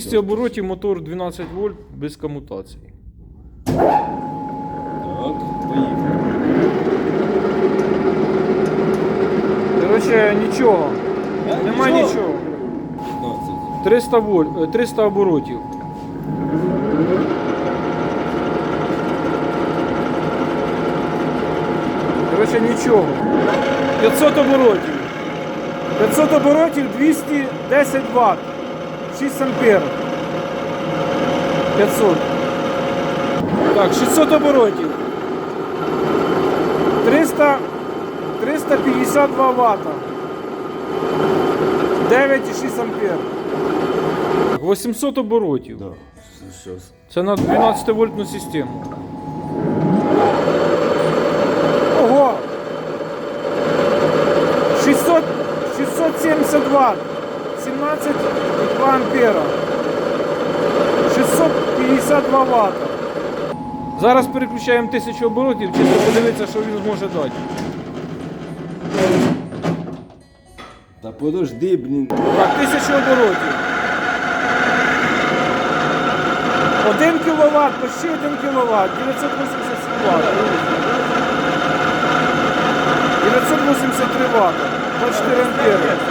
200 оборотів мотор 12 вольт без комутації. Так, поїхали. Коротше, нічого. А, Нема нічого. 15. 300 вольт, е, 300 оборотів. Коротше, нічого. 500 оборотів. 500 оборотів 210 Вт. 6 ампер. 500. Так, 600 оборотів. 300, 352 Вт. 9,6 ампер. 800 оборотів. Да. Щас. Це на 12 вольтну систему. Ого! 600, 670 Вт. 17,2 ампера. 652 Вт. Зараз переключаємо 1000 оборотів, чисто подивитися, що він зможе дати. Та подожди, блін. Так, 1000 оборотів. 1 кВт, почти 1 кВт, 987 Вт. 983 Вт, 24 ампери.